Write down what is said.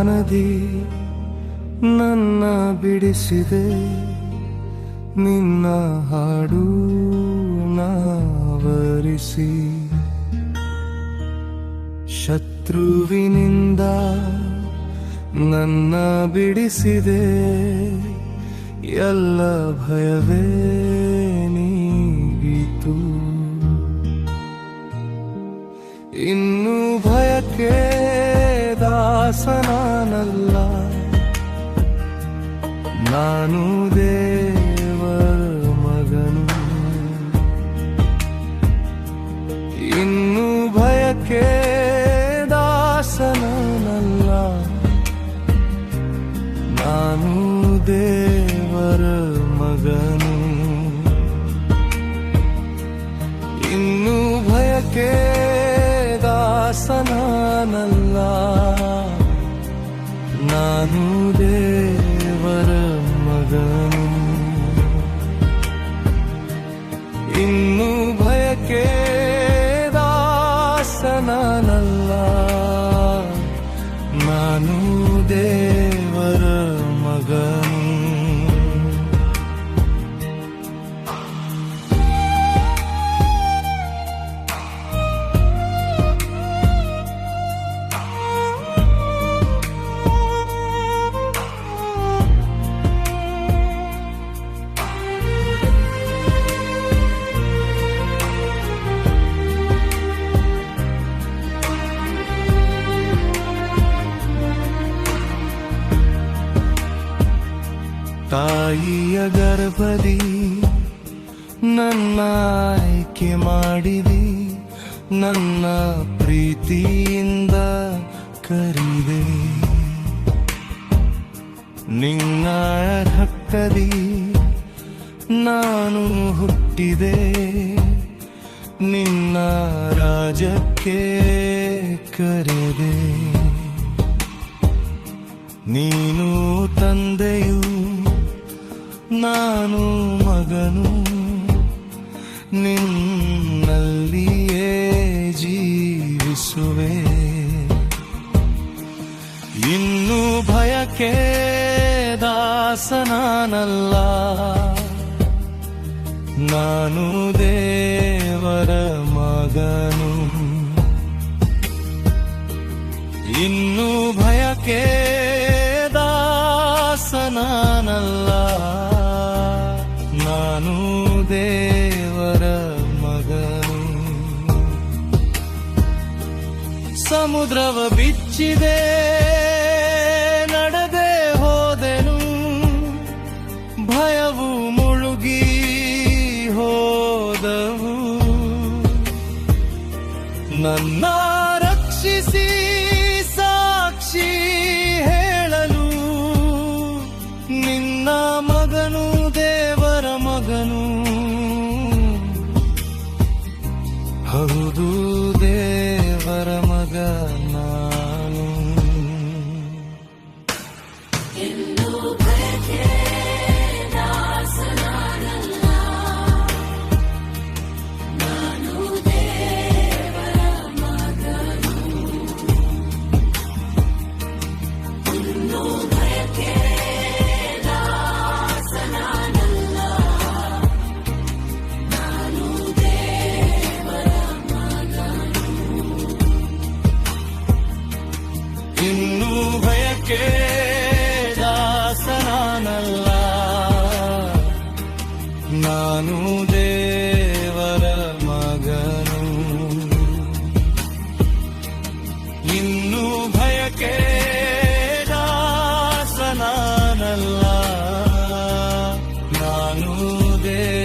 ಗಾನದಿ ನನ್ನ ಬಿಡಿಸಿದೆ. ನಿನ್ನ ಹಾಡು ನಾವರಿಸಿ. ಶತ್ರುವಿನಿಂದ ನನ್ನ ಬಿಡಿಸಿದೆ. ಎಲ್ಲ ಭಯವೇ ನೀಗಿತು. ಇನ್ನು ಭಯಕ್ಕೆ ದಾಸನಾನಲ್ಲ. ನಾನು ದೇವರ ಮಗನು. ಇನ್ನು ಭಯಕ್ಕೆ ದಾಸನಲ್ಲ ನಾನು ದೇವರ ಮಗನು. ಇನ್ನು ಭಯಕ್ಕೆ ದಾಸನಾನಲ್ಲ. ನಾನು ದೇವರ ಮಗನು. ಇನ್ನು ಭಯಕ್ಕೆ ದಾಸನಲ್ಲ ನಾನು ದೇವರ ಮಗನು. ತಾಯಿಯ ಗರ್ಭದಿ, ನನ್ನ ಆಯ್ಕೆ ಮಾಡಿದಿ, ನನ್ನ ಪ್ರೀತಿಯಿಂದ ಕರಿದೆ. ನಿನ್ನ ಹಕ್ಕದಿ ನಾನು ಹುಟ್ಟಿದೆ, ನಿನ್ನ ರಾಜಕ್ಕೆ ಕರೆದೆ. ನೀನು ನಾನು ಮಗನು ನಿನ್ನಲ್ಲಿಯೇ ಜೀವಿಸುವೆ. ಇನ್ನು ಭಯಕ್ಕೆ ದಾಸನಾನಲ್ಲ ನಾನು ದೇವರ ಮಗನು. ಇನ್ನು ಭಯಕ್ಕೆ ದಾಸನಾನಲ್ಲ ನಾನು ದೇವರ ಮಗನು. ಸಮುದ್ರವ ಬಿಚ್ಚಿದೆ, ನಡೆದೆ ಹೋದೆನು. ಭಯವು ಮುಳುಗಿ ಹೋದವು. ನನ್ನ ರಕ್ಷಿಸಿ ಸಾಕ್ಷಿ ಹೇಳಲು ನಿನ್ನ ಮಗನು amor.